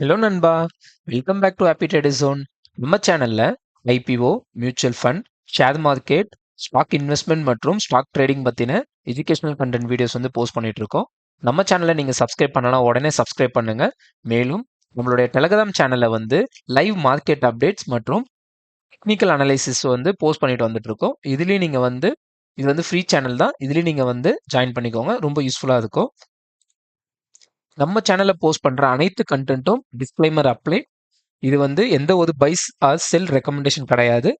Hello நண்பா. Welcome back to happy trader zone நம்ம சேனலில் IPO mutual fund share market stock investment மற்றும் stock trading பற்றின educational content videos வந்து post பண்ணிட்டு இருக்கோம். நம்ம சேனலை நீங்கள் சப்ஸ்கிரைப் பண்ணலாம் உடனே சப்ஸ்கிரைப் பண்ணுங்க. மேலும் நம்மளுடைய டெலகிராம் சேனலில் வந்து லைவ் மார்க்கெட் அப்டேட்ஸ் மற்றும் டெக்னிக்கல் அனலைசிஸ் வந்து போஸ்ட் பண்ணிட்டு வந்துட்டு இருக்கோம். இதுலேயும் நீங்கள் வந்து இது வந்து ஃப்ரீ சேனல் தான். இதுலேயும் நீங்கள் வந்து ஜாயின் பண்ணிக்கோங்க. ரொம்ப யூஸ்ஃபுல்லாக இருக்கும். நம்ம சேனலில் போஸ்ட் பண்ணுற அனைத்து கண்டென்ட்டும் டிஸ்க்ளைமர் அப்ளை இது வந்து எந்த ஒரு பைஸ் ஆர் செல் ரெக்கமெண்டேஷன் கிடையாது.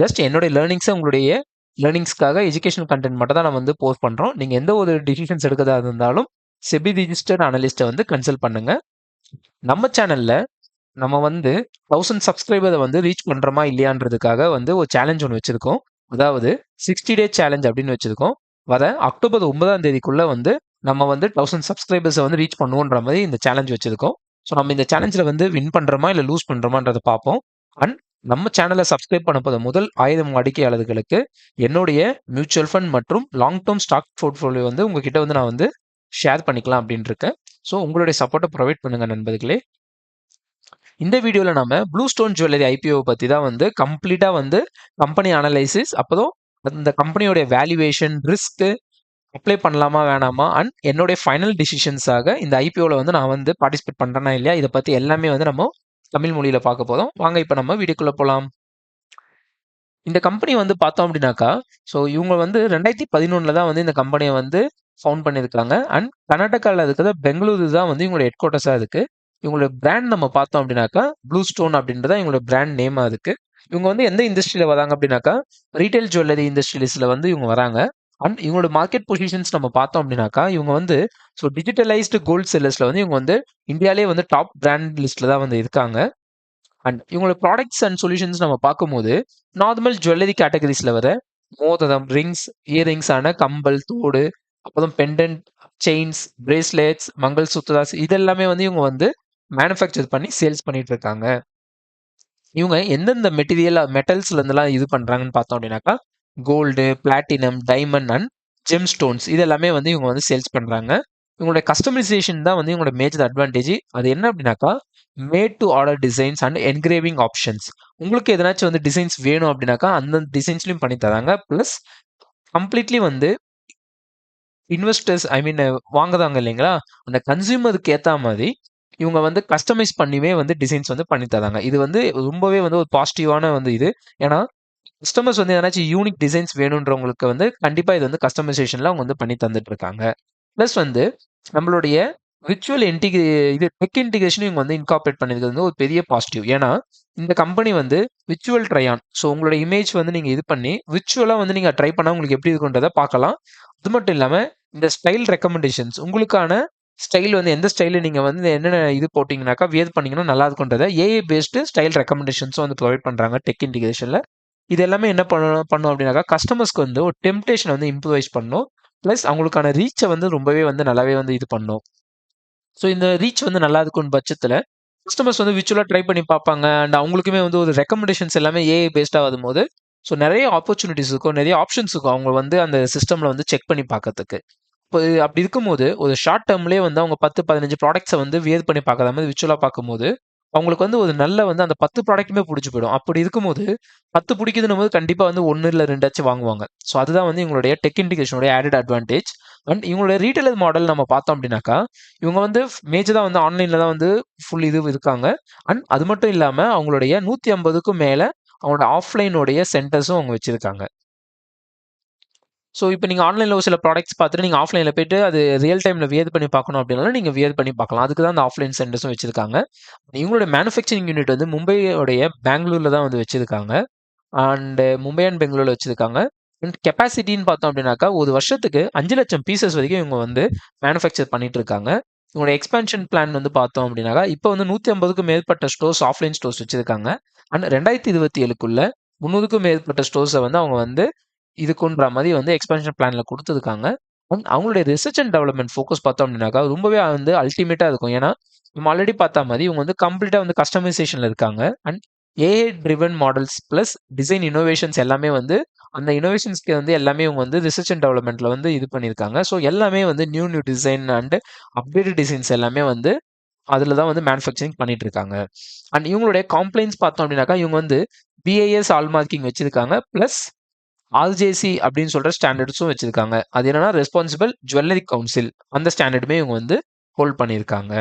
ஜஸ்ட் என்னுடைய லேர்னிங்ஸை உங்களுடைய லேர்னிங்ஸ்க்காக எஜுகேஷன் கண்டென்ட் மட்டும் தான் நம்ம வந்து போஸ்ட் பண்ணுறோம் நீங்கள் எந்த ஒரு டிசிஷன்ஸ் எடுக்கிறதா இருந்தாலும் செபி ரிஜிஸ்டர்ட் அனலிஸ்ட்டை வந்து கன்சல்ட் பண்ணுங்க. நம்ம சேனலில் நம்ம வந்து தௌசண்ட் சப்ஸ்கிரைபரை வந்து ரீச் பண்ணுறோமா இல்லையான்றதுக்காக வந்து ஒரு சேலஞ்ச் ஒன்று வச்சுருக்கோம். அதாவது சிக்ஸ்டி டே சேலஞ்ச் அப்படின்னு வச்சுருக்கோம். வர அக்டோபர் ஒன்பதாம் தேதிக்குள்ளே வந்து நம்ம வந்து தௌசண்ட் சப்ஸ்கிரைபர்ஸை வந்து ரீச் பண்ணுவோன்ற மாதிரி இந்த சேலஞ்ச் வச்சுருக்கோம். ஸோ நம்ம இந்த சேலஞ்சில் வந்து வின் பண்ணுறோமா இல்லை லூஸ் பண்ணுறோமான்றதை பார்ப்போம். அண்ட் நம்ம சேனலை சப்ஸ்கிரைப் பண்ணப்போது முதல் ஆயிரம் வாடிக்கையாளர்களுக்கு என்னுடைய மியூச்சுவல் ஃபண்ட் மற்றும் லாங் டேர்ம் ஸ்டாக் போர்ட்ஃபோலியோ வந்து உங்ககிட்ட வந்து நான் வந்து ஷேர் பண்ணிக்கலாம் அப்படின்னு இருக்கேன் ஸோ உங்களுடைய சப்போர்ட்டை ப்ரொவைட் பண்ணுங்க நண்பர்களே. இந்த வீடியோவில் நம்ம ப்ளூ ஸ்டோன் ஜுவல்லரி ஐபிஓ பற்றி தான் வந்து கம்ப்ளீட்டாக வந்து கம்பெனி அனலைசிஸ் அப்போதும் அந்த கம்பெனியோடைய வேல்யூவேஷன் ரிஸ்க்கு அப்ளை பண்ணலாமா வேணாமா? அண்ட் என்னுடைய ஃபைனல் டிசிஷன்ஸாக இந்த ஐபிஓவில் வந்து நான் வந்து பார்ட்டிசிபேட் பண்ணுறேனா இல்லையா? இதை பற்றி எல்லாமே வந்து நம்ம தமிழ் மொழியில் பார்க்க போதும் வாங்க இப்போ நம்ம வீடியோக்குள்ளே போகலாம் இந்த கம்பெனி வந்து பார்த்தோம் அப்படின்னாக்கா ஸோ இவங்க வந்து ரெண்டாயிரத்தி பதினொன்றில் தான் வந்து இந்த கம்பெனியை வந்து ஃபவுண்ட் பண்ணியிருக்காங்க. அண்ட் கர்நாடகாவில் இருக்கிற பெங்களூரு தான் வந்து இவங்களோட ஹெட் குவார்ட்டர்ஸாக இருக்குது இவங்களோட பிராண்ட் நம்ம பார்த்தோம் அப்படின்னாக்கா ப்ளூ ஸ்டோன் அப்படின்றத இவங்களோட பிராண்ட் நேமாக இருக்குது இவங்க வந்து எந்த இண்டஸ்ட்ரியில் வராங்க அப்படின்னாக்கா ரீட்டைல் ஜுவல்லரி இண்டஸ்ட்ரீஸில் வந்து இவங்க வராங்க. அண்ட் இவங்களோட மார்க்கெட் பொசிஷன்ஸ் நம்ம பார்த்தோம் அப்படின்னாக்கா இவங்க வந்து ஸோ டிஜிட்டலைஸ்டு கோல்ட் செல்லர்ஸில் வந்து இவங்க வந்து இந்தியாவிலே வந்து டாப் பிராண்ட் லிஸ்ட்டில் தான் வந்து இருக்காங்க. அண்ட் இவங்களோட ப்ராடக்ட்ஸ் அண்ட் சொல்யூஷன்ஸ் நம்ம பார்க்கும்போது நார்மல் ஜுவல்லரி கேட்டகரிஸில் வர மோதிரம் ரிங்ஸ் இயரிங்ஸான கம்பல் தோடு அப்புறம் pendant chains bracelets mangalsutras இதெல்லாமே வந்து இவங்க வந்து மேனுஃபேக்சர் பண்ணி சேல்ஸ் பண்ணிட்டு இருக்காங்க. இவங்க எந்தெந்த மெட்டீரியல் மெட்டல்ஸ்ல இருந்தெல்லாம் இது பண்றாங்கன்னு பார்த்தோம் அப்படின்னாக்கா gold platinum diamond and gem stones இது எல்லாமே வந்து இவங்க வந்து சேல்ஸ் பண்ணுறாங்க இவங்களுடைய கஸ்டமைசேஷன் தான் வந்து இவங்களோட மேஜர் அட்வான்டேஜ் அது என்ன அப்படின்னாக்கா made to order designs and engraving options உங்களுக்கு எதனாச்சும் வந்து டிசைன்ஸ் வேணும் அப்படின்னாக்கா அந்த டிசைன்ஸ்லையும் பண்ணி தராங்க. ப்ளஸ் கம்ப்ளீட்லி வந்து இன்வெஸ்டர்ஸ் ஐ மீன் வாங்குறாங்க இல்லைங்களா அந்த கன்சியூமருக்கு ஏற்ற மாதிரி இவங்க வந்து கஸ்டமைஸ் பண்ணிவே வந்து டிசைன்ஸ் வந்து பண்ணி தராங்க. இது வந்து ரொம்பவே வந்து ஒரு பாசிட்டிவான வந்து இது. ஏன்னா கஸ்டமர்ஸ் வந்து எதனாச்சும் யூனிக் டிசைன்ஸ் வேணுன்றவங்களுக்கு வந்து கண்டிப்பாக இது வந்து கஸ்டமைசேஷனில் அவங்க வந்து பண்ணி தந்துட்டு இருக்காங்க ப்ளஸ் வந்து நம்மளுடைய விர்ச்சுவல் இன்டிகிரி இது டெக் இன்டிகிரேஷன் இவங்க வந்து இன்கார்பரேட் பண்ணிருக்கிறது வந்து ஒரு பெரிய பாசிட்டிவ் ஏன்னா இந்த கம்பெனி வந்து விர்ச்சுவல் ட்ரையான் ஸோ உங்களோட இமேஜ் வந்து நீங்கள் இது பண்ணி விர்ச்சுவலாக வந்து நீங்கள் ட்ரை பண்ணால் உங்களுக்கு எப்படி இருக்குன்றதை பார்க்கலாம். அது மட்டும் இல்லாமல் இந்த ஸ்டைல் ரெக்கமெண்டேஷன்ஸ் உங்களுக்கான ஸ்டைல் வந்து எந்த ஸ்டைலில் நீங்கள் வந்து என்னென்ன இது போட்டிங்கனாக்கா வியர் பண்ணிங்கன்னா நல்லா இருக்குன்றதை ஏஏ பேஸ்டு ஸ்டைல் ரெக்கமெண்டேஷன்ஸும் வந்து ப்ரொவைட் பண்ணுறாங்க டெக் இன்டிகிரேஷனில் இது எல்லாமே என்ன பண்ணணும் பண்ணும் அப்படின்னாக்கா கஸ்டமர்ஸ்க்கு வந்து ஒரு டெம்டேஷனை வந்து இம்ப்ரூவைஸ் பண்ணும். ப்ளஸ் அவங்களுக்கான ரீச்சை வந்து ரொம்பவே வந்து நல்லாவே வந்து இது பண்ணும். ஸோ இந்த ரீச் வந்து நல்லா இருக்கும் பட்சத்தில் கஸ்டமர்ஸ் வந்து விச்சுவலாக ட்ரை பண்ணி பார்ப்பாங்க. அண்ட் அவங்களுக்குமே வந்து ஒரு ரெக்கமெண்டேஷன்ஸ் எல்லாமே ஏஐ பேஸ்டாக வரும்போது ஸோ நிறைய ஆப்பர்ச்சுனிட்டிஸ் இருக்கும். நிறைய ஆப்ஷன்ஸ் இருக்கும். அவங்க வந்து அந்த சிஸ்டமில் வந்து செக் பண்ணி பார்க்கறதுக்கு. இப்போ அப்படி இருக்கும்போது ஒரு ஷார்ட் டேர்ம்லேயே வந்து அவங்க பத்து பதினஞ்சு ப்ராடக்ட்ஸை வந்து வியர் பண்ணி பார்க்குற மாதிரி விச்சுவலாக பார்க்கும்போது அவங்களுக்கு வந்து ஒரு நல்ல வந்து அந்த பத்து ப்ராடக்ட்டுமே பிடிச்சி போயிடும். அப்படி இருக்கும்போது பத்து பிடிக்குதுன்னும் போது கண்டிப்பாக வந்து ஒன்று இல்லை ரெண்டாச்சும் வாங்குவாங்க. ஸோ அதுதான் வந்து இவங்களுடைய டெக் இன்டிகேஷனுடைய ஆடட் அட்வான்டேஜ் அண்ட் இவங்களுடைய ரீட்டைலர் மாடல் நம்ம பார்த்தோம் அப்படின்னாக்கா இவங்க வந்து மேஜராக வந்து ஆன்லைனில் தான் வந்து ஃபுல் இது இருக்காங்க. அண்ட் அது மட்டும் இல்லாமல் அவங்களுடைய நூற்றி ஐம்பதுக்கும் மேலே அவங்களோட ஆஃப்லைனுடைய சென்டர்ஸும் அவங்க வச்சுருக்காங்க. ஸோ இப்போ நீங்கள் ஆன்லைனில் ஒரு சில ப்ராடக்ட்ஸ் பார்த்துட்டு நீங்கள் ஆஃப்லைனில் போயிட்டு அது ரியல் டைமில் வியர் பண்ணி பார்க்கணும் அப்படின்னாலும் நீங்கள் வியர் பண்ணி பார்க்கலாம். அதுக்கு தான் அந்த ஆஃப்லைன் சென்டர்ஸும் வச்சுருக்காங்க. இவங்களோட மேனுஃபேக்சரிங் யூனிட் வந்து மும்பையோடைய பெங்களூரில் தான் வந்து வச்சுருக்காங்க. அண்டு மும்பை அண்ட் பெங்களூரில் வச்சுருக்காங்க. அண்ட் கெப்பாசிட்டின்னு பார்த்தோம் அப்படின்னாக்கா ஒரு வருஷத்துக்கு அஞ்சு லட்சம் பீசஸ் வரைக்கும் இவங்க வந்து மேனுஃபேக்சர் பண்ணிட்டு இருக்காங்க. இவங்களோட எக்ஸ்பென்ஷன் பிளான் வந்து பார்த்தோம் அப்படின்னாக்கா இப்போ வந்து நூற்றி ஐம்பதுக்கும் மேற்பட்ட ஸ்டோர்ஸ் ஆஃப்லைன் ஸ்டோர்ஸ் வச்சுருக்காங்க. அண்ட் ரெண்டாயிரத்தி இருபத்தி ஏழுக்குள்ள முந்நூறுக்கும் மேற்பட்ட ஸ்டோர்ஸை வந்து அவங்க வந்து இதுக்குன்ற மாதிரி வந்து எக்ஸ்பென்ஷன் பிளானில் கொடுத்துருக்காங்க. அண்ட் அவங்களுடைய ரிசர்ச் அண்ட் டெவலப்மெண்ட் ஃபோக்கஸ் பார்த்தோம் அப்படின்னாக்கா ரொம்பவே வந்து அல்டிமேட்டாக இருக்கும். ஏன்னா நம்ம ஆல்ரெடி பார்த்தா மாதிரி இவங்க வந்து கம்ப்ளீட்டாக வந்து கஸ்டமைசேஷனில் இருக்காங்க. And AI driven models plus design innovations எல்லாமே வந்து அந்த இனோவேஷன்ஸ்க்கு வந்து எல்லாமே இவங்க வந்து ரிசர்ச் அண்ட் டெவலப்மெண்ட்டில் வந்து இது பண்ணியிருக்காங்க. ஸோ எல்லாமே வந்து new new design and updated designs எல்லாமே வந்து அதில் தான் வந்து மேனுஃபேக்சரிங் பண்ணிட்டு இருக்காங்க அண்ட் இவங்களுடைய காம்ப்ளைண்ட்ஸ் பார்த்தோம் அப்படின்னாக்கா இவங்க வந்து பிஏஎஸ் ஆல் மார்க்கிங் வச்சிருக்காங்க. ப்ளஸ் ஆர்ஜேசி அப்படின்னு சொல்கிற ஸ்டாண்டர்ட்ஸும் வச்சுருக்காங்க. அது என்னன்னா ரெஸ்பான்சிபிள் ஜுவல்லரி கவுன்சில் அந்த ஸ்டாண்டர்டுமே இவங்க வந்து ஹோல்ட் பண்ணியிருக்காங்க.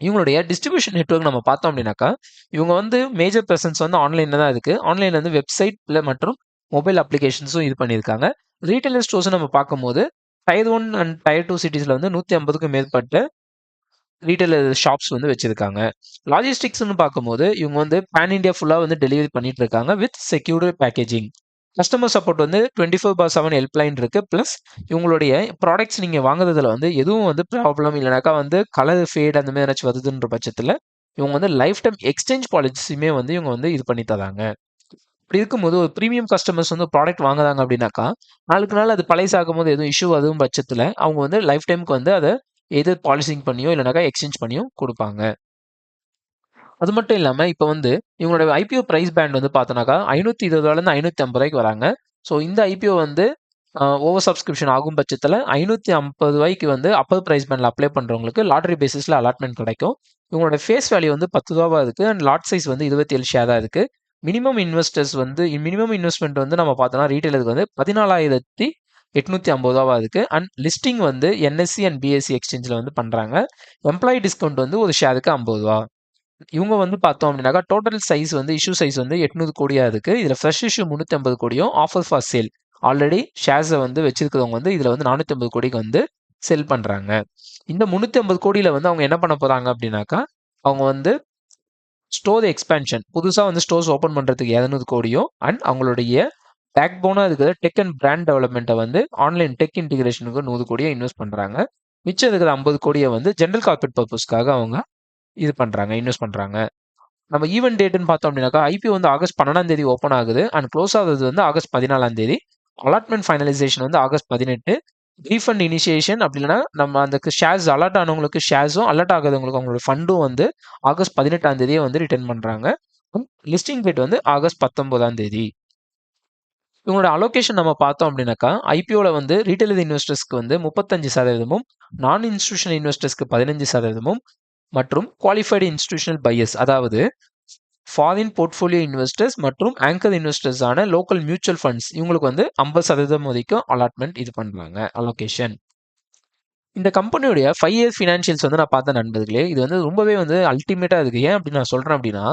இவங்களுடைய டிஸ்ட்ரிபியூஷன் நெட்ஒர்க் நம்ம பார்த்தோம் அப்படின்னாக்கா இவங்க வந்து மேஜர் ப்ரெசன்ஸ் வந்து ஆன்லைனில் தான் இருக்குது ஆன்லைனில் வந்து வெப்சைட்டில் மற்றும் மொபைல் அப்ளிகேஷன்ஸும் இது பண்ணியிருக்காங்க. ரீட்டைலர் ஸ்டோர்ஸும் நம்ம பார்க்கும்போது tier one and tier two சிட்டிஸில் வந்து நூற்றி ஐம்பதுக்கும் மேற்பட்ட ரீட்டைலர் ஷாப்ஸ் வந்து வச்சுருக்காங்க. லாஜிஸ்டிக்ஸ்னு பார்க்கும்போது இவங்க வந்து பேன் இண்டியா ஃபுல்லாக வந்து டெலிவரி பண்ணிட்டு இருக்காங்க with secured packaging customer support வந்து twenty four by seven helpline இருக்குது ப்ளஸ் இவங்களுடைய ப்ராடக்ட்ஸ் நீங்கள் வாங்குறதுல வந்து எதுவும் வந்து ப்ராப்ளம் இல்லைனாக்கா வந்து கலர் ஃபேட் அந்த மாதிரி ஏதாச்சும் வருதுன்ற பட்சத்தில் இவங்க வந்து லைஃப் டைம் எக்ஸ்சேஞ்ச் பாலிசியுமே வந்து இவங்க வந்து இது பண்ணி தராங்க. இப்படி இருக்கும்போது ஒரு ப்ரீமியம் கஸ்டமர்ஸ் வந்து ப்ராடக்ட் வாங்குறாங்க அப்படின்னாக்கா நாளுக்கு நாள் அது பழைசாகும் போது எதுவும் இஷ்யூ அதுவும் பட்சத்தில் அவங்க வந்து லைஃப் டைமுக்கு வந்து அதை எது பாலிசிங் பண்ணியோ இல்லைனாக்கா எக்ஸ்சேஞ்ச் பண்ணியோ கொடுப்பாங்க. அது மட்டும் இல்லாமல் இப்போ வந்து இவங்களோட ஐபிஓ ப்ரைஸ் பேண்ட் வந்து பார்த்தோன்னாக்கா ஐநூற்றி இருபதுலேருந்து ஐநூற்றி ஐம்பது ரூபாய்க்கு வராங்க. ஸோ இந்த ஐபிஓ வந்து ஓவர் சப்ஸ்கிரிப்ஷன் ஆகும் பட்சத்தில் ஐநூற்றி ஐம்பது ரூபாய்க்கு வந்து அப்பர் ப்ரைஸ் பேண்டில் அப்ளை பண்ணுறவங்களுக்கு லாட்ரி பேசிஸில் அலாட்மெண்ட் கிடைக்கும். இவங்களோட ஃபேஸ் வேல்யூ வந்து பத்து ரூபாவாக இருக்குது அண்ட் லாட் சைஸ் வந்து இருபத்தி ஏழு ஷேர் தான் இருக்குது மினிமம் இன்வெஸ்டர்ஸ் வந்து மினிமம் இன்வெஸ்ட்மெண்ட் வந்து நம்ம பார்த்தோம்னா ரீட்டைலுக்கு வந்து பதினாலாயிரத்தி எட்நூற்றி ஐம்பது ரூபாவாக இருக்குது அண்ட் லிஸ்டிங் வந்து என்எஸ்சி அண்ட் பிஎஸ்சி எக்ஸ்சேஞ்சில் வந்து பண்ணுறாங்க எம்ப்ளாயி டிஸ்கவுண்ட் வந்து ஒரு ஷேருக்கு ஐம்பது ரூபா. இவங்க வந்து பார்த்தோம் அப்படின்னாக்கா டோட்டல் சைஸ் வந்து இஷ்யூ சைஸ் வந்து எட்நூறு கோடியா இருக்கு. இதில் ஃப்ரெஷ் இஷ்யூ முந்நூற்றி ஐம்பது கோடியும் ஆஃபர் ஃபார் சேல் ஆல்ரெடி ஷேர்ஸை வந்து வச்சிருக்கிறவங்க வந்து இதில் வந்து நானூற்றி ஐம்பது கோடிக்கு வந்து செல் பண்ணுறாங்க இந்த முந்நூற்றி ஐம்பது கோடியில் வந்து அவங்க என்ன பண்ண போகிறாங்க அப்படின்னாக்கா அவங்க வந்து ஸ்டோர் எக்ஸ்பேன்ஷன் புதுசாக வந்து ஸ்டோர்ஸ் ஓப்பன் பண்ணுறதுக்கு இரநூறு கோடியும் அண்ட் அவங்களுடைய பேக் போனாக இருக்கிற டெக் அண்ட் பிராண்ட் டெவலப்மெண்ட்டை வந்து ஆன்லைன் டெக் இன்டிகிரேஷனுக்கு நூறு கோடியை இன்வெஸ்ட் பண்ணுறாங்க மிச்சம் இருக்கிற ஐம்பது கோடியை வந்து ஜென்ரல் கார்பரேட் பர்பஸ்க்காக அவங்க இது பண்ணுறாங்க இன்வெஸ்ட் பண்ணுறாங்க நம்ம ஈவெண்ட் டேட்டுன்னு பார்த்தோம் அப்படின்னாக்கா ஐபிஓ வந்து ஆகஸ்ட் பன்னெண்டாம் தேதி ஓப்பன் ஆகுது. அண்ட் க்ளோஸ் ஆகுது வந்து ஆகஸ்ட் பதினாலாம் தேதி. அலாட்மெண்ட் ஃபைனலைசேஷன் வந்து ஆகஸ்ட் பதினெட்டு. ரீஃபண்ட் இனிஷியேஷன் அப்படின்னா நம்ம அந்த ஷேர்ஸ் அலர்ட் ஆனவங்களுக்கு ஷேர்ஸும் அலர்ட் ஆகாதவங்களுக்கு அவங்களோட ஃபண்டும் வந்து ஆகஸ்ட் பதினெட்டாம் தேதியே வந்து ரிட்டர்ன் பண்ணுறாங்க லிஸ்டிங் டேட் வந்து ஆகஸ்ட் பத்தொன்பதாம் தேதி. இவங்களோட அலோகேஷன் நம்ம பார்த்தோம் அப்படின்னாக்கா ஐபிஓவில் வந்து ரீட்டைல் இன்வெஸ்டர்ஸ்க்கு வந்து முப்பத்தஞ்சு சதவீதமும் நான் இன்ஸ்டியூஷன் இன்வெஸ்டர்ஸ்க்கு பதினஞ்சு சதவீதமும் மற்றும் குவாலிஃபைடு இன்ஸ்டிடியூஷனல் பையஸ் அதாவது ஃபாரின் போர்ட்ஃபோலியோ இன்வெஸ்டர்ஸ் மற்றும் ஆங்கர் இன்வெஸ்டர்ஸான லோக்கல் மியூச்சுவல் ஃபண்ட்ஸ் இவங்களுக்கு வந்து ஐம்பது சதவீதம் வரைக்கும் அலாட்மெண்ட் இது பண்ணுறாங்க அலோகேஷன் இந்த கம்பெனியுடைய ஃபைவ் இயர்ஸ் ஃபினான்ஷியல்ஸ் வந்து நான் பார்த்த நண்பர்களே இது வந்து ரொம்பவே வந்து அல்டிமேட்டாக இருக்குது ஏன் அப்படின்னு நான் சொல்கிறேன் அப்படின்னா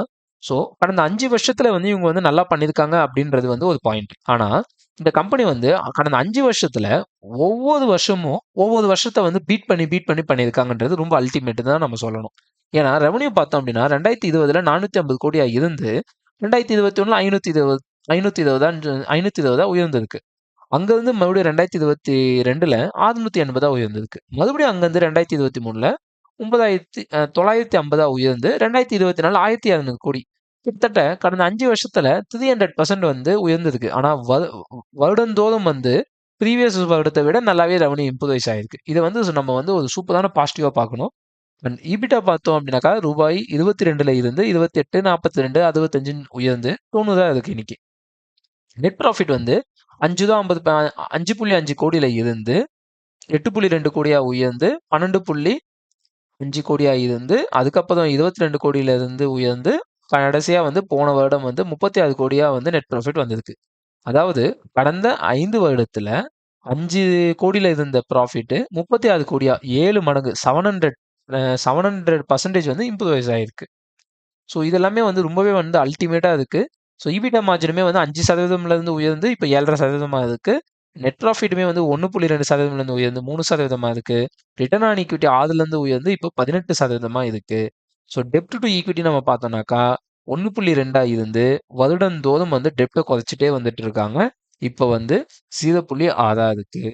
ஸோ கடந்த அஞ்சு வருஷத்தில் வந்து இவங்க வந்து நல்லா பண்ணியிருக்காங்க அப்படின்றது வந்து ஒரு பாயிண்ட் ஆனால் இந்த கம்பெனி வந்து கடந்த அஞ்சு வருஷத்துல ஒவ்வொரு வருஷமும் ஒவ்வொரு வருஷத்தை வந்து பீட் பண்ணி பீட் பண்ணி பண்ணியிருக்காங்கன்றது ரொம்ப அல்டிமேட் தான் நம்ம சொல்லணும். ஏன்னா ரெவன்யூ பார்த்தோம் அப்படின்னா ரெண்டாயிரத்தி இருபதுல நானூற்றி ஐம்பது கோடியா இருந்து ரெண்டாயிரத்தி இருபத்தி ஒன்றில் ஐநூற்றி இருபது ஐநூற்றி இருபதா ஐநூற்றி இருபதா உயர்ந்திருக்கு. அங்கேருந்து மறுபடியும் ரெண்டாயிரத்தி இருபத்தி ரெண்டில் ஆறுநூற்றி எண்பதா உயர்ந்திருக்கு. மறுபடியும் அங்கேருந்து ரெண்டாயிரத்தி இருபத்தி மூணில் ஒன்பதாயிரத்தி தொள்ளாயிரத்தி ஐம்பதா உயர்ந்து ரெண்டாயிரத்தி இருபத்தி நாலு ஆயிரத்தி இரநூறு கோடி. கிட்டத்தட்ட கடந்த அஞ்சு வருஷத்துல த்ரீ ஹண்ட்ரட் பர்சன்ட் வந்து உயர்ந்திருக்கு ஆனா வருடந்தோறும் வந்து ப்ரீவியஸ் வருடத்தை விட நல்லாவே ரெவன்யூ இம்ப்ரூவைஸ் ஆயிருக்கு. இதை வந்து நம்ம வந்து ஒரு சூப்பரான பாசிட்டிவா பார்க்கணும். அண்ட் ஈபிட்டா பார்த்தோம் அப்படின்னாக்கா ரூபாய் இருபத்தி ரெண்டுல இருந்து இருபத்தி எட்டு நாற்பத்தி ரெண்டு அறுபத்தஞ்சு உயர்ந்து தொண்ணூறா இருக்கு இன்னைக்கு. நெட் ப்ராஃபிட் வந்து அஞ்சு தான் ஐம்பது அஞ்சு புள்ளி அஞ்சு கோடியில இருந்து எட்டு புள்ளி ரெண்டு கோடியா உயர்ந்து பன்னெண்டு புள்ளி அஞ்சு கோடியா இருந்து அதுக்கப்புறம் இருபத்தி ரெண்டு கோடியில இருந்து உயர்ந்து கடைசியாக வந்து போன வருடம் வந்து முப்பத்தி ஆறு கோடியாக வந்து நெட் ப்ராஃபிட் வந்திருக்கு. அதாவது கடந்த ஐந்து வருடத்தில் அஞ்சு கோடியில் இருந்த ப்ராஃபிட்டு முப்பத்தி ஆறு கோடியா ஏழு மடங்கு seven hundred seven hundred percentage வந்து இம்ப்ரூவைஸ் ஆகிருக்கு ஸோ இதெல்லாமே வந்து ரொம்பவே வந்து அல்டிமேட்டாக இருக்குது ஸோ இபிடா மார்ஜினுமே வந்து அஞ்சு சதவீதம்லேருந்து உயர்ந்து இப்போ ஏழரை சதவீதமாக இருக்குது நெட் ப்ராஃபிட்டுமே வந்து ஒன்று புள்ளி ரெண்டு சதவீதம்லேருந்து உயர்ந்து மூணு சதவீதமாக இருக்குது ரிட்டர்ன் ஆன் ஈக்விட்டி ஆறுலேருந்து உயர்ந்து இப்போ பதினெட்டு சதவீதமாக இருக்குது ஸோ டெப்ட் டு ஈக்விட்டி நம்ம பார்த்தோம்னாக்கா ஒன்று புள்ளி ரெண்டாக இருந்து வருடந்தோறும் வந்து டெப்டை குறைச்சிட்டே வந்துட்டு இருக்காங்க. இப்போ வந்து ஜீரோ புள்ளி ஆறாக இருக்கு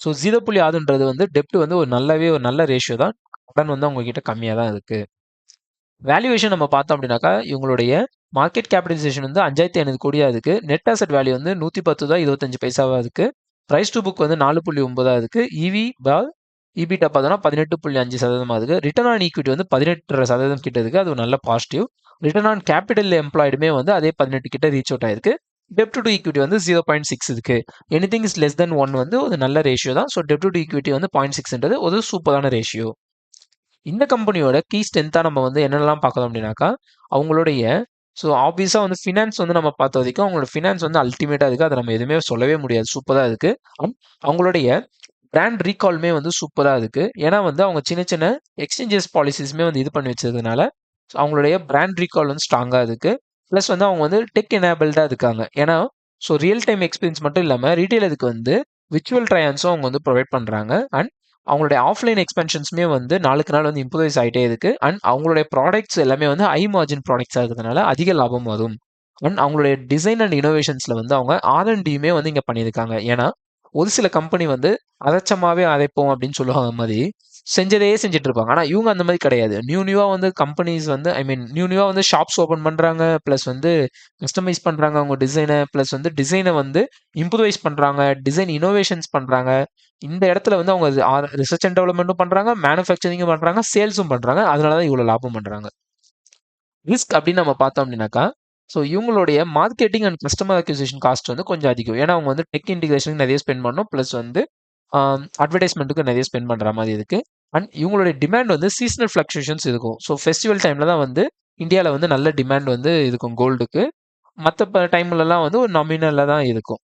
ஸோ ஜீரோ புள்ளி ஆறுன்றது வந்து டெப்ட் வந்து ஒரு நல்லாவே ஒரு நல்ல ரேஷியோ தான். கடன் வந்து அவங்கக்கிட்ட கம்மியாக தான் இருக்கு. வேல்யூவேஷன் நம்ம பார்த்தோம் அப்படின்னாக்கா இவங்களுடைய மார்க்கெட் கேபிட்டலைசேஷன் வந்து அஞ்சாயிரத்தி ஐநூறு கோடியாக இருக்கு. நெட் அசெட் வேல்யூ வந்து நூற்றி பத்து தான் இருபத்தஞ்சு பைசாவாக இருக்கு. ப்ரைஸ் டு புக் வந்து நாலு புள்ளி ஒன்பதாக இருக்கு. இவி பால் இபிட்டா பார்த்தோம்னா பதினெட்டு புள்ளி அஞ்சு சதவீதமாக இருக்குது ரிட்டர்ன் ஆன் ஈக்விட்டி வந்து பதினெட்டு சதவீதம் கிட்ட இருக்குது அது ஒரு நல்ல பாசிட்டிவ் ரிட்டர்ன் ஆன் கேபிட்டல் எம்ப்ளாய்டுமே வந்து அதே பதினெட்டு கிட்ட ரீச் அவுட் ஆயிருக்கு. டெப்ட் டு ஈக்விட்டி வந்து ஜீரோ பாயிண்ட் சிக்ஸ் இருக்கு. Anything is less than one வந்து ஒரு நல்ல ரேஷியோ தான். ஸோ டெப்ட் டு ஈக்விட்டி வந்து பாயிண்ட் சிக்ஸ்ன்றது ஒரு சூப்பரான ரேஷியோ இந்த கம்பெனியோட கீ ஸ்ட்ரென்த்தாக நம்ம வந்து என்னெல்லாம் பார்க்கலாம் அப்படின்னாக்கா அவங்களுடைய ஸோ ஆப்வியஸாக வந்து ஃபினான்ஸ் வந்து நம்ம பார்த்த வரைக்கும் அவங்களோட ஃபினான்ஸ் வந்து அல்டிமேட்டாக இருக்குது அதை நம்ம எதுவுமே சொல்லவே முடியாது. சூப்பராக இருக்குது அண்ட் அவங்களுடைய பிராண்ட் ரீகால்மே வந்து சூப்பராக இருக்குது ஏன்னா வந்து அவங்க சின்ன சின்ன எக்ஸ்சேஞ்சஸ் பாலிசிஸுமே வந்து இது பண்ணி வச்சதுனால ஸோ அவங்களுடைய பிராண்ட் ரீகால் வந்து ஸ்ட்ராங்காக இருக்குது ப்ளஸ் வந்து அவங்க வந்து டெக் எனேபிள்டாக இருக்காங்க. ஏன்னா ஸோ ரியல் டைம் எக்ஸ்பீரியன்ஸ் மட்டும் இல்லாமல் ரீட்டைல் இதுக்கு வந்து விர்ச்சுவல் ட்ரையான்ஸும் அவங்க வந்து ப்ரொவைட் பண்ணுறாங்க அண்ட் அவங்களுடைய ஆஃப்லைன் எக்ஸ்பென்ஷன்ஸுமே வந்து நாளுக்கு நாள் வந்து இம்ப்ரூவைஸ் ஆகிட்டே இருக்குது அண்ட் அவங்களுடைய ப்ராடக்ட்ஸ் எல்லாமே வந்து ஹை மார்ஜின் ப்ராடக்ட்ஸாக இருக்கிறதுனால அதிக லாபம் வரும். அண்ட் அவங்களுடைய டிசைன் அண்ட் இனோவேஷன்ஸில் வந்து அவங்க ஆர்என்டியுமே வந்து இங்கே பண்ணியிருக்காங்க. ஏன்னா ஒரு சில கம்பெனி வந்து அரைச்சமாவே அரைப்போம் அப்படின்னு சொல்லுவாங்க மாதிரி. செஞ்சதே செஞ்சுட்டு இருப்பாங்க ஆனால் இவங்க அந்த மாதிரி கிடையாது. நியூ நியூவாக வந்து கம்பெனிஸ் வந்து ஐ மீன் நியூ நியூவாக வந்து ஷாப்ஸ் ஓப்பன் பண்ணுறாங்க ப்ளஸ் வந்து கஸ்டமைஸ் பண்ணுறாங்க அவங்க டிசைனை ப்ளஸ் வந்து டிசைனை வந்து இம்ப்ரூவைஸ் பண்ணுறாங்க டிசைன் இனோவேஷன்ஸ் பண்ணுறாங்க இந்த இடத்துல வந்து அவங்க ரிசர்ச் அண்ட் டெவலப்மெண்ட்டும் பண்ணுறாங்க மேனுஃபேக்சரிங்கும் பண்ணுறாங்க சேல்ஸும் பண்ணுறாங்க அதனால தான் இவ்வளோ லாபம் பண்ணுறாங்க ரிஸ்க் அப்படின்னு நம்ம பார்த்தோம் அப்படின்னாக்கா ஸோ இவங்களுடைய marketing and customer acquisition cost வந்து கொஞ்சம் அதிகம். ஏன்னா அவங்க வந்து டெக் இன்டிகிரேஷனுக்கு நிறைய ஸ்பெண்ட் பண்ணணும். ப்ளஸ் வந்து அட்வர்டைஸ்மெண்ட்டுக்கு நிறைய ஸ்பெண்ட் பண்ணுற மாதிரி இருக்குது அண்ட் இவங்களுடைய டிமாண்ட் வந்து சீசனல் ஃப்ளக்சுவேஷன்ஸ் இருக்கும். ஸோ ஃபெஸ்டிவல் டைமில் தான் வந்து இந்தியாவில் வந்து நல்ல டிமாண்ட் வந்து இருக்கும் கோல்டுக்கு மற்ற டைம்லலாம் வந்து ஒரு நாமினலில் தான் இருக்கும்.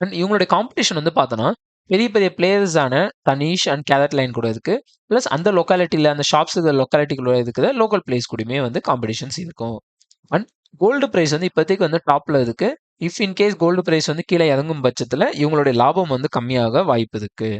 அண்ட் இவங்களுடைய காம்படிஷன் வந்து பார்த்தோன்னா பெரிய பெரிய பிளேயர்ஸான தனீஷ் அண்ட் கேரட் லைன் கூட இருக்குது ப்ளஸ் அந்த லொக்காலிட்டியில் அந்த ஷாப்ஸ் லொக்காலிட்டிக்குள்ள இருக்குது லோக்கல் பிளேஸ் கூடயுமே வந்து காம்படிஷன்ஸ் இருக்கும். அண்ட் கோல்டு ப்ரைஸ் வந்து இப்போதைக்கு வந்து டாப்பில் இருக்குது if in case gold price வந்து கீழே இறங்கும் பட்சத்தில் இவங்களுடைய லாபம் வந்து கம்மியாக வாய்ப்பு இருக்கு.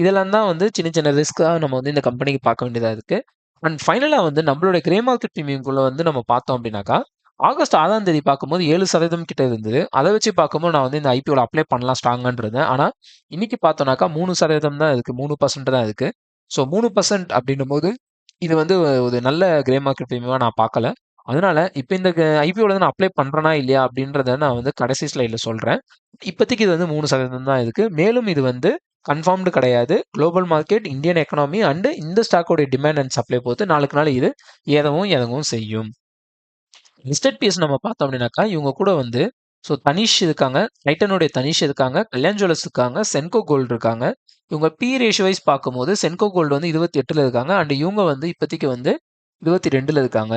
இதெல்லாம் தான் வந்து சின்ன சின்ன ரிஸ்க்காக நம்ம வந்து இந்த கம்பெனிக்கு பார்க்க வேண்டியதாக இருக்கு. அண்ட் ஃபைனலாக வந்து நம்மளுடைய கிரே மார்க்கெட் ப்ரீமியம்குள்ள வந்து நம்ம பார்த்தோம் அப்படின்னாக்கா ஆகஸ்ட் ஆறாம் தேதி பார்க்கும்போது ஏழு சதவீதம் கிட்ட இருந்தது. அதை வச்சு பார்க்கும்போது நான் வந்து இந்த ஐபிஓவில் அப்ளை பண்ணலாம் ஸ்ட்ராங்கன்றது ஆனால் இன்னைக்கு பார்த்தோம்னாக்கா மூணு சதவீதம் தான் இருக்குது மூணு பர்சன்ட் தான் இருக்குது ஸோ மூணு பர்சன்ட் அப்படின்னும் போது இது வந்து ஒரு நல்ல கிரே மார்க்கெட் ப்ரீமியமாக நான் பார்க்கல. அதனால இப்போ இந்த ஐபிஓல நான் அப்ளை பண்ணுறேனா இல்லையா அப்படின்றத நான் வந்து கடைசி ஸ்லைடில் சொல்கிறேன் இப்போதைக்கு இது வந்து மூணு சதவீதம் தான் இருக்குது மேலும் இது வந்து கன்ஃபார்ம்டு கிடையாது. Global market Indian economy and இந்த ஸ்டாக்கோடைய டிமாண்ட் அண்ட் சப்ளை பொறுத்து நாளுக்கு நாள் இது ஏதவும் எதவும் செய்யும். லிஸ்டட் பீஸ் நம்ம பார்த்தோம் அப்படின்னாக்கா இவங்க கூட வந்து ஸோ தனிஷ் இருக்காங்க டைட்டனுடைய தனிஷ் இருக்காங்க கல்யாண் ஜுவல்ஸ் இருக்காங்க சென்கோ கோல்டு இருக்காங்க. இவங்க பி ரேஷியோ வைஸ் பார்க்கும்போது சென்கோ கோல்டு வந்து இருபத்தி எட்டில் இருக்காங்க அண்ட் இவங்க வந்து இப்போதைக்கு வந்து இருபத்தி ரெண்டில் இருக்காங்க.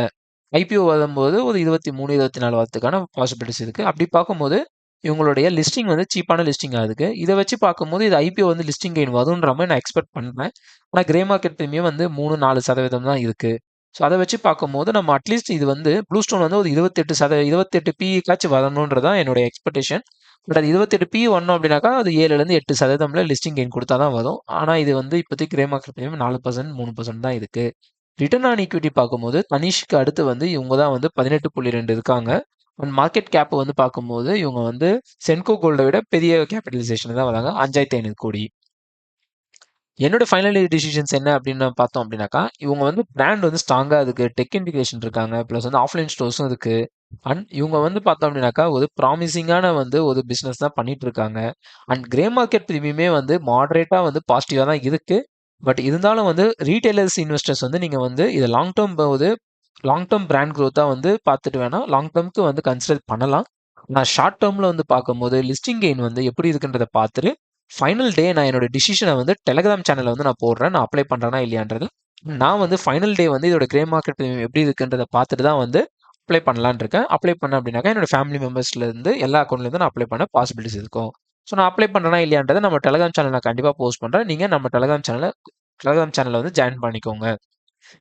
ஐபிஓ வரும்போது ஒரு இருபத்தி மூணு இருபத்தி நாலு வாரத்துக்கான பாசிபிலிட்டிஸ் இருக்குது அப்படி பார்க்கும்போது இவங்களுடைய லிஸ்டிங் வந்து சீப்பான லிஸ்டிங்காக இருக்குது இதை வச்சு பார்க்கும்போது இது ஐபிஓ வந்து லிஸ்டிங் கெயின் வரும்ன்ற மாதிரி நான் எக்ஸ்பெக்ட் பண்ணுறேன் ஆனால் கிரே மார்க்கெட் ப்ரீமியம் வந்து மூணு நாலு சதவீதம் தான் இருக்குது ஸோ அதை வச்சு பார்க்கும்போது நம்ம அட்லீஸ்ட் இது வந்து ப்ளூ ஸ்டோன் வந்து ஒரு இருபத்தெட்டு சத இருபத்தெட்டு பிக்காச்சும் வரணுன்றதான் என்னுடைய எக்ஸ்பெக்டேஷன் பட் அது இருபத்தெட்டு பி வரணும் அப்படின்னாக்கா அது ஏழுலேருந்து எட்டு சதவீதம்ல லிஸ்டிங் கெயின் கொடுத்தா தான் வரும். ஆனால் இது வந்து இப்போதைக்கு கிரே மார்க்கெட் ப்ரீமியம் நாலு பர்சன்ட் மூணு பர்சன்ட் தான் இருக்குது ரிட்டர்ன் ஆன் ஈக்விட்டி பார்க்கும்போது தனிஷ்க்கு அடுத்து வந்து இவங்க தான் வந்து பதினெட்டு புள்ளி ரெண்டு இருக்காங்க. அண்ட் மார்க்கெட் கேப் வந்து பார்க்கும்போது இவங்க வந்து சென்கோ கோல்டை விட பெரிய கேபிட்டலைசேஷன் தான் வராங்க. அஞ்சாயிரத்தி ஐநூறு கோடி. என்னோட ஃபைனல் டிசிஷன்ஸ் என்ன அப்படின்னு பார்த்தோம் அப்படின்னாக்கா இவங்க வந்து பிராண்ட் வந்து ஸ்ட்ராங்காக இருக்குது டெக் இண்டிகேஷன் இருக்காங்க ப்ளஸ் வந்து ஆஃப்லைன் ஸ்டோர்ஸும் இருக்குது அண்ட் இவங்க வந்து பார்த்தோம் அப்படின்னாக்கா ஒரு ப்ராமிசிங்கான வந்து ஒரு பிஸ்னஸ் தான் பண்ணிட்டு இருக்காங்க. அண்ட் கிரே மார்க்கெட் ப்ரீமியமே வந்து மாடரேட்டாக வந்து பாசிட்டிவாக தான் இருக்குது பட் இருந்தாலும் வந்து ரீட்டைலர்ஸ் இன்வெஸ்டர்ஸ் வந்து நீங்கள் வந்து இதை லாங் டேர்ம் போது லாங் டேர்ம் பிராண்ட் க்ரோத்தாக வந்து பார்த்துட்டு வேணால் லாங் டேர்ம்க்கு வந்து கன்சிடர் பண்ணலாம். நான் ஷார்ட் டேர்மில் வந்து பார்க்கும்போது லிஸ்டிங் கெயின் வந்து எப்படி இருக்குன்றதை பார்த்துட்டு ஃபைனல் டே நான் என்னோட டிசிஷனை வந்து டெலகிராம் சேனலில் வந்து நான் போடுறேன். நான் அப்ளை பண்ணுறேன்னா இல்லையான்றது. நான் வந்து ஃபைனல் டே வந்து இதோட கிரே மார்க்கெட் எப்படி இருக்குன்றதை பார்த்துட்டு தான் வந்து அப்ளை பண்ணலான் இருக்கேன். அப்ளை பண்ண அப்படின்னாக்கா என்னோட ஃபேமிலி மெம்பர்ஸ்லேருந்து எல்லா அக்கௌண்ட்லேருந்து நான் அப்ளை பண்ண பாசிபிலிட்டிஸ் இருக்கும். ஸோ நான் அப்ளை பண்ணுறேனா இல்லையான்றதை நம்ம டெலகிராம் சேனல் நான் கண்டிப்பாக போஸ்ட் பண்ணுறேன் நீங்கள் நம்ம டெலகிராம் சேனலை டெலகிராம் சேனலில் வந்து ஜாயின் பண்ணிக்கோங்க.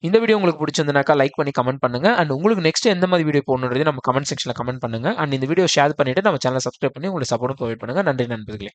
இந்த வீடியோ உங்களுக்கு பிடிச்சிருந்தனாக்கா லைக் பண்ணி கமெண்ட் பண்ணுங்க. அண்ட் உங்களுக்கு நெக்ஸ்ட் எந்த மாதிரி வீடியோ போடணுன்றது நம்ம கமெண்ட் செக்ஷனில் கமெண்ட் பண்ணுங்க. அண்ட் இந்த வீடியோ ஷேர் பண்ணிட்டு நம்ம சேனலை சப்ஸ்கிரைப் பண்ணி உங்களுக்கு சப்போர்ட் ப்ரொவைட் பண்ணுங்க. நன்றி நண்பர்களே.